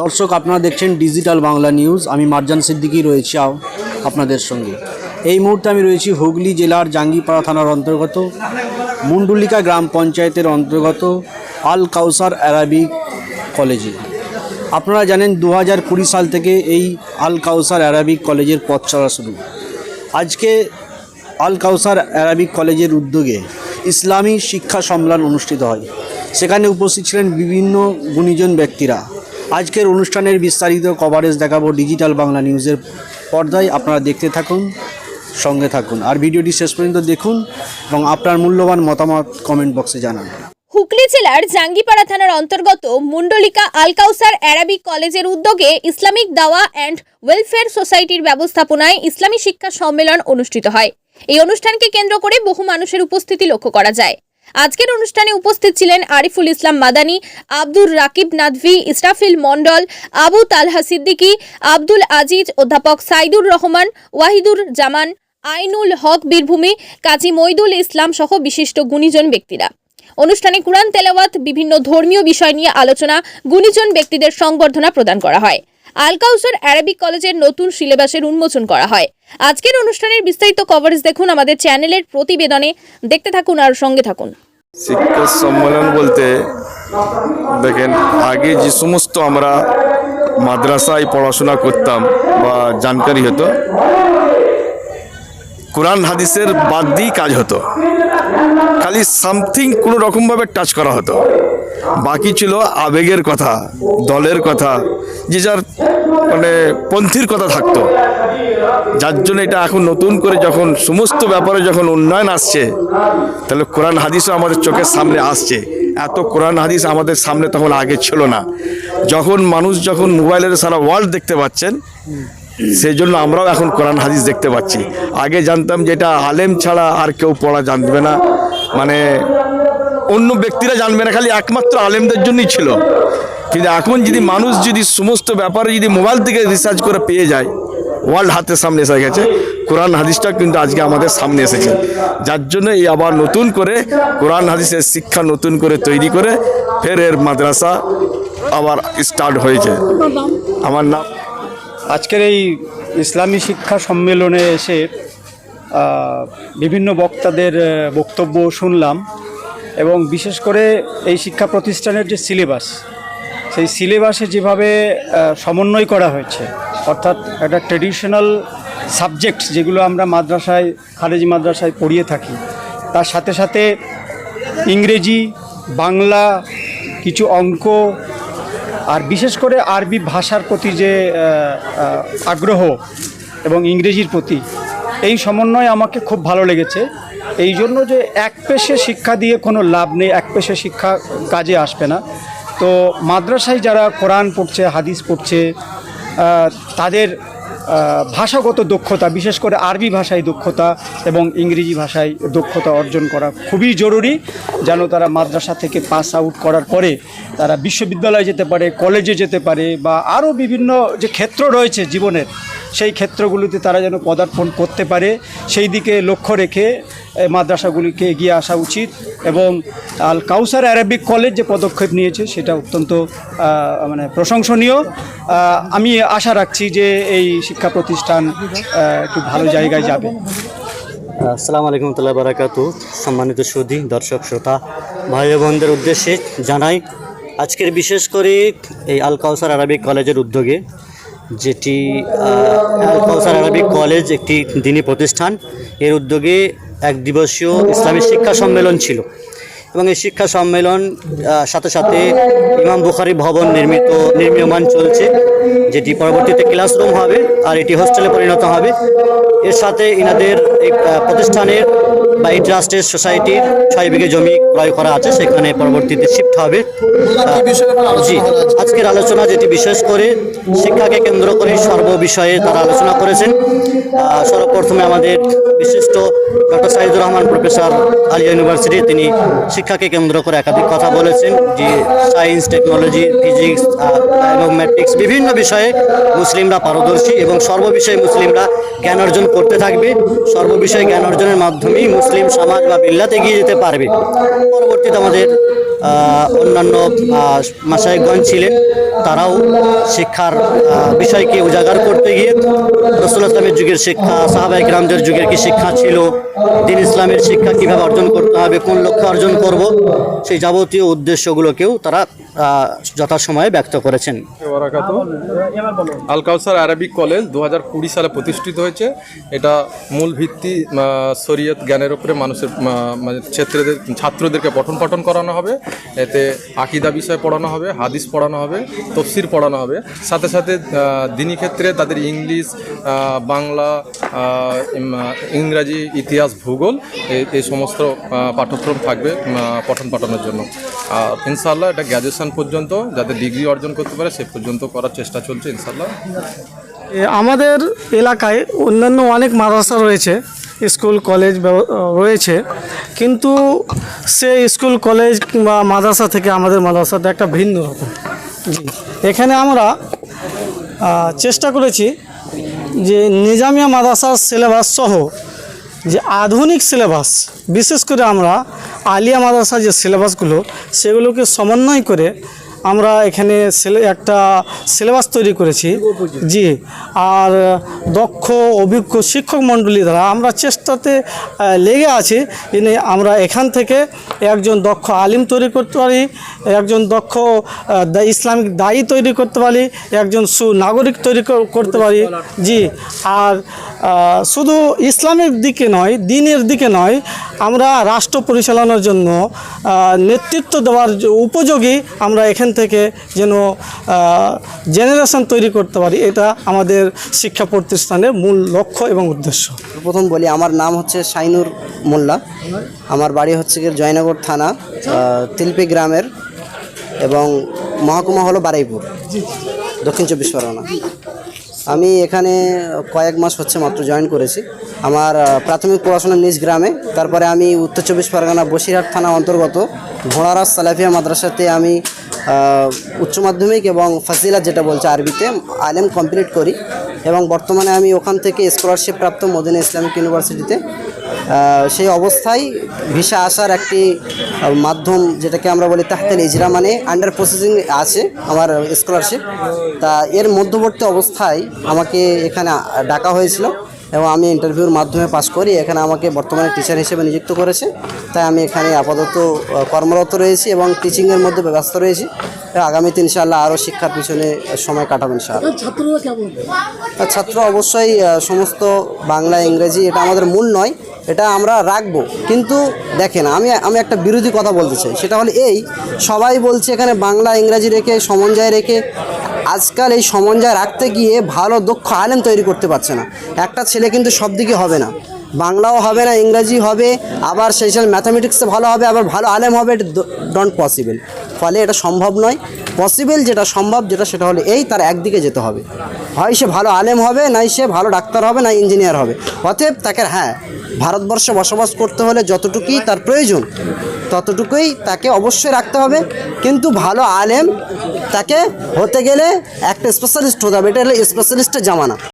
দর্শক, আপনারা দেখছেন ডিজিটাল বাংলা নিউজ আমি মার্জান সিদ্দিকি রয়েছি আপনাদের সঙ্গে। এই মুহূর্তে আমি রয়েছি হুগলি জেলার জাঙ্গিপাড়া থানার অন্তর্গত। মুন্ডুলিকা গ্রাম পঞ্চায়েতের অন্তর্গত আল কাউসার অ্যারাবিক কলেজে। আপনারা জানেন দু হাজার কুড়ি সাল থেকে এই আল কাউসার অ্যারাবিক কলেজের পথ চলা শুরু। আজকে আল কাউসার অ্যারাবিক কলেজের উদ্যোগে ইসলামী শিক্ষা সম্মেলন অনুষ্ঠিত হয়। সেখানে উপস্থিত ছিলেন বিভিন্ন গুণীজন ব্যক্তিরা। আজকের অনুষ্ঠানের বিস্তারিত কভারেজ দেখাবো ডিজিটাল বাংলা নিউজের পর্দায়। আপনারা দেখতে থাকুন, সঙ্গে থাকুন। আর ভিডিওটি শেষ পর্যন্ত দেখুন এবং আপনার মূল্যবান মতামত কমেন্ট বক্সে জানান। হুগলি জেলার জাঙ্গিপাড়া থানার অন্তর্গত মুন্ডলিকা আলকাউসার অ্যারাবিক কলেজের উদ্যোগে ইসলামিক দাওয়া অ্যান্ড ওয়েলফেয়ার সোসাইটির ব্যবস্থাপনায় ইসলামী শিক্ষা সম্মেলন অনুষ্ঠিত হয়। এই অনুষ্ঠানকে কেন্দ্র করে বহু মানুষের উপস্থিতি লক্ষ্য করা যায়। আজকের অনুষ্ঠানে উপস্থিত ছিলেন আরিফুল ইসলাম মাদানী, আব্দুর রাকিব নাদভি ইসরাফিল মন্ডল আবু তালহা সিদ্দিকী, আব্দুল আজিজ, অধ্যাপক সাইদুর রহমান, ওয়াহিদুর জামান, আইনুল হক বীরভূমি, কাজী মইদুল ইসলাম সহ বিশিষ্ট গুণীজন ব্যক্তিরা। অনুষ্ঠানে কুরআন তেলাওয়াত, বিভিন্ন ধর্মীয় বিষয় নিয়ে আলোচনা, গুণীজন ব্যক্তিদের সংবর্ধনা প্রদান করা হয়। আলকাউসার অ্যারাবিক কলেজের নতুন সিলেবাসের উন্মোচন করা হয়। আজকের অনুষ্ঠানের বিস্তারিত কভারেজ দেখুন আমাদের চ্যানেলের প্রতিবেদনে। দেখতে থাকুন আর সঙ্গে থাকুন। শিক্ষা সম্মেলন বলতে দেখেন আগে যে সমস্ত আমরা মাদ্রাসায় পড়াশোনা করতাম বা জানকারি হতো কোরআন হাদিসের বাদ দিয়েই কাজ হতো। খালি সামথিং কোনো রকমভাবে টাচ করা হতো। বাকি ছিল আবেগের কথা, দলের কথা, যে যার মানে পন্থীর কথা থাকতো। যার জন্য এটা এখন নতুন করে যখন সমস্ত ব্যাপারে যখন উন্নয়ন আসছে, তাহলে কোরআন হাদিসও আমাদের চোখের সামনে আসছে। এত কোরআন হাদিস আমাদের সামনে তখন আগে ছিল না। যখন মানুষ যখন মোবাইলের সারা ওয়ার্ল্ড দেখতে পাচ্ছেন সেই জন্য আমরাও এখন কোরআন হাদিস দেখতে পাচ্ছি। আগে জানতাম যে এটা আলেম ছাড়া আর কেউ পড়া জানবে না। মানে অন্য ব্যক্তিরা জানবে না, খালি একমাত্র আলেমদের জন্যই ছিল। কিন্তু এখন যদি মানুষ যদি সমস্ত ব্যাপারে যদি মোবাইল থেকে রিসার্চ করে পেয়ে যায় ওয়ার্ল্ড হাতের সামনে এসে গেছে। কোরআন হাদিসটা কিন্তু আজকে আমাদের সামনে এসেছে। যার জন্য এই আবার নতুন করে কোরআন হাদিসের শিক্ষা নতুন করে তৈরি করে ফের এর মাদ্রাসা আবার স্টার্ট হয়েছে। আমার নাম আজকের এই ইসলামী শিক্ষা সম্মেলনে এসে বিভিন্ন বক্তাদের বক্তব্য শুনলাম এবং বিশেষ করে এই শিক্ষা প্রতিষ্ঠানের যে সিলেবাস, সেই সিলেবাসে যেভাবে সমন্বয় করা হয়েছে, অর্থাৎ একটা ট্রেডিশনাল সাবজেক্ট যেগুলো আমরা মাদ্রাসায় খারেজি মাদ্রাসায় পড়িয়ে থাকি, তার সাথে সাথে ইংরেজি, বাংলা, কিছু অঙ্ক আর বিশেষ করে আরবি ভাষার প্রতি যে আগ্রহ এবং ইংরেজির প্রতি, এই সমন্বয় আমাকে খুব ভালো লেগেছে। এই জন্য যে এক পেশে শিক্ষা দিয়ে কোনো লাভ নেই, এক পেশে শিক্ষা কাজে আসবে না। তো মাদ্রাসায় যারা কোরআন পড়ছে, হাদিস পড়ছে তাদের ভাষাগত দক্ষতা, বিশেষ করে আরবি ভাষায় দক্ষতা এবং ইংরেজি ভাষায় দক্ষতা অর্জন করা খুবই জরুরি। যেন তারা মাদ্রাসা থেকে পাস আউট করার পরে তারা বিশ্ববিদ্যালয়ে যেতে পারে, কলেজে যেতে পারে বা আরও বিভিন্ন যে ক্ষেত্র রয়েছে জীবনের সেই ক্ষেত্রগুলিতে তারা যেন পদার্পণ করতে পারে, সেই দিকে লক্ষ্য রেখে মাদ্রাসাগুলিকে এগিয়ে আসা উচিত এবং আল কাউসার অ্যারাবিক কলেজ যে পদক্ষেপ নিয়েছে সেটা অত্যন্ত মানে প্রশংসনীয়। আমি আশা রাখছি যে এই শিক্ষা প্রতিষ্ঠান একটু ভালো জায়গায় যাবে। আসসালামু আলাইকুম রহমতুল্লাহ বারাকাতু। সম্মানিত সুধী, দর্শক, শ্রোতা, ভাই বোনদের উদ্দেশ্যে জানাই, আজকের বিশেষ করে এই আল কাউসার আরবিক কলেজের উদ্যোগে যেটি আহ, আরবিক কলেজ একটি দিনী প্রতিষ্ঠান। এর উদ্যোগে এক দিবসীয় ইসলামী শিক্ষা সম্মেলন ছিল। এবং এই শিক্ষা সম্মেলন সাথে সাথে ইমাম বুখারি ভবন নির্মিত নির্মীয়মান চলছে যেটি পরবর্তীতে ক্লাসরুম হবে আর এটি হোস্টেলে পরিণত হবে। এর সাথে ইনাদের প্রতিষ্ঠানের বা এই ট্রাস্টের সোসাইটির ছয় বিঘে জমি ক্রয় করা আছে, সেখানে পরবর্তীতে শিফট হবে। জি, আজকের আলোচনা যেটি বিশেষ করে শিক্ষাকে কেন্দ্র করে সর্ব বিষয়ে তারা আলোচনা করেছেন। সর্বপ্রথমে আমাদের বিশিষ্ট doctor Saidur Rahman, professor Aliah university, তিনি শিক্ষাকে কেন্দ্র করে একাধিক কথা বলেছেন যে সায়েন্স, টেকনোলজি, ফিজিক্স এবং ম্যাট্রিক্স বিভিন্ন বিষয়ে মুসলিমরা পারদর্শী এবং সর্ববিষয়ে মুসলিমরা জ্ঞান অর্জন করতে থাকবে। সর্ববিষয়ে জ্ঞান অর্জনের মাধ্যমেই মুসলিম সমাজ বা বিল্লাতে এগিয়ে যেতে পারবে। পরবর্তীতে আমাদের অন্যান্য আহ, মাসায়কগণ ছিলেন। তারাও শিক্ষার বিষয়কে উজাগার করতে গিয়ে রসুল ইসলামের যুগের শিক্ষা সাহাবাহিক রামদের যুগের কি শিক্ষা ছিল দিন ইসলামের শিক্ষা কীভাবে অর্জন করতে হবে কোন লক্ষ্য অর্জন করব সেই যাবতীয় উদ্দেশ্যগুলোকেও তারা যথাসময়ে ব্যক্ত করেছেন। আল কাউসার আরবিক কলেজ দু সালে প্রতিষ্ঠিত হয়েছে। এটা মূল ভিত্তি শরীয়ত জ্ঞানের উপরে মানুষের মানে ছাত্রদের, ছাত্রদেরকে পঠন পাঠন করানো হবে। এতে আকিদা বিষয় পড়ানো হবে, হাদিস পড়ানো হবে, তফসির পড়ানো হবে। সাথে সাথে দিনী ক্ষেত্রে তাদের ইংলিশ বাংলা ইংরাজি, ইতিহাস, ভূগোল এই- এই সমস্ত পাঠ্যক্রম থাকবে পঠন পাঠানোর জন্য। আর ইনশাল্লাহ এটা গ্র্যাজুয়েশন পর্যন্ত, যাতে ডিগ্রি অর্জন করতে পারে, সে পর্যন্ত করার চেষ্টা চলছে ইনশাল্লাহ আমাদের এলাকায় অন্যান্য অনেক মাদ্রাসা রয়েছে, স্কুল, কলেজ রয়েছে, কিন্তু সে স্কুল, কলেজ কিংবা মাদ্রাসা থেকে আমাদের মাদ্রাসাটা একটা ভিন্ন রকম। এখানে আমরা চেষ্টা করেছি যে নিজামিয়া মাদ্রাসার সিলেবাস সহ যে আধুনিক সিলেবাস বিশেষ করে আমরা আলিয়া মাদ্রাসার যে সিলেবাসগুলো সেগুলোকে সমন্বয় করে আমরা এখানে একটা সিলেবাস তৈরি করেছি। জি, আর দক্ষ, অভিজ্ঞ শিক্ষক মণ্ডলী দ্বারা আমরা চেষ্টাতে লেগে আছি যে আমরা এখান থেকে একজন দক্ষ আলিম তৈরি করতে পারি, একজন দক্ষ ইসলামিক দায়ী তৈরি করতে পারি, একজন সুনাগরিক তৈরি করতে পারি। জি, আর শুধু ইসলামের দিকে নয়, দিনের দিকে নয়, আমরা রাষ্ট্র পরিচালনার জন্য নেতৃত্ব দেওয়ার উপযোগী আমরা এখান থেকে যেন জেনারেশন তৈরি করতে পারি, এটা আমাদের শিক্ষা প্রতিষ্ঠানের মূল লক্ষ্য এবং উদ্দেশ্য। প্রথম বলি, আমার নাম হচ্ছে সাইনুর মোল্লা। আমার বাড়ি হচ্ছে গিয়ে জয়নগর থানা তিলপি গ্রামের এবং মহকুমা হলো বারাইপুর, দক্ষিণ চব্বিশ পরগনা। আমি এখানে কয়েক মাস হচ্ছে মাত্র জয়েন করেছি। আমার প্রাথমিক পড়াশোনা নিজ গ্রামে, তারপরে আমি উত্তর চব্বিশ পরগনা বসিরহাট থানা অন্তর্গত ঘোড়ারাস সালাফিয়া মাদ্রাসাতে আমি উচ্চ মাধ্যমিক এবং ফাজিলা যেটা বলছে আরবিতে, আলেম কমপ্লিট করি এবং বর্তমানে আমি ওখান থেকে স্কলারশিপ প্রাপ্ত মদিনা ইসলামিক ইউনিভার্সিটিতে। সেই অবস্থায় ভিসা আসার একটি মাধ্যম যেটাকে আমরা বলি তাহতেল ইজরা মানে আন্ডার প্রসেসিং আছে আমার স্কলারশিপ তা এর মধ্যবর্তী অবস্থায় আমাকে এখানে ডাকা হয়েছিল। এবং আমি ইন্টারভিউর মাধ্যমে পাশ করি। এখানে আমাকে বর্তমানে টিচার হিসেবে নিযুক্ত করেছে। তাই আমি এখানে আপাতত কর্মরত রয়েছি এবং টিচিংয়ের মধ্যে ব্যস্ত রয়েছি। আগামীতে ইনশাআল্লাহ আরও শিক্ষার পিছনে সময় কাটাবেন ইনশাআল্লাহ। আর ছাত্র অবশ্যই সমস্ত বাংলা ইংরেজি এটা আমাদের মূল নয় এটা আমরা রাখব। কিন্তু দেখেন আমি আমি একটা বিরোধী কথা বলতে চাই। সেটা হলো এই সবাই বলছে এখানে বাংলা ইংরাজি রেখে সমঞ্জয় রেখে আজকাল এই সমন্বয় রাখতে গিয়ে ভালো, দক্ষ আলেম তৈরি করতে পারছে না। একটা ছেলে কিন্তু সব দিকে হবে না। বাংলাও হবে না, ইংরাজি হবে, আবার সেই সাথে ম্যাথামেটিক্সে ভালো হবে, আবার ভালো আলেম হবে, এটা ডন্ট পসিবল ফলে এটা সম্ভব নয়। পসিবল যেটা সম্ভব, যেটা সেটা হলো এই, তার একদিকে যেতে হবে। হয় সে ভালো আলেম হবে, নাই সে ভালো ডাক্তার হবে না ইঞ্জিনিয়ার হবে। অতএব তাকে হ্যাঁ ভারতবর্ষে বসবাস করতে হলে যতটুকুই তার প্রয়োজন, ততটুকুই তাকে অবশ্যই রাখতে হবে। কিন্তু ভালো আলেম তাকে হতে গেলে একটা স্পেশালিস্ট হতে হবে, এটা হলো স্পেশালিস্টের জামানা।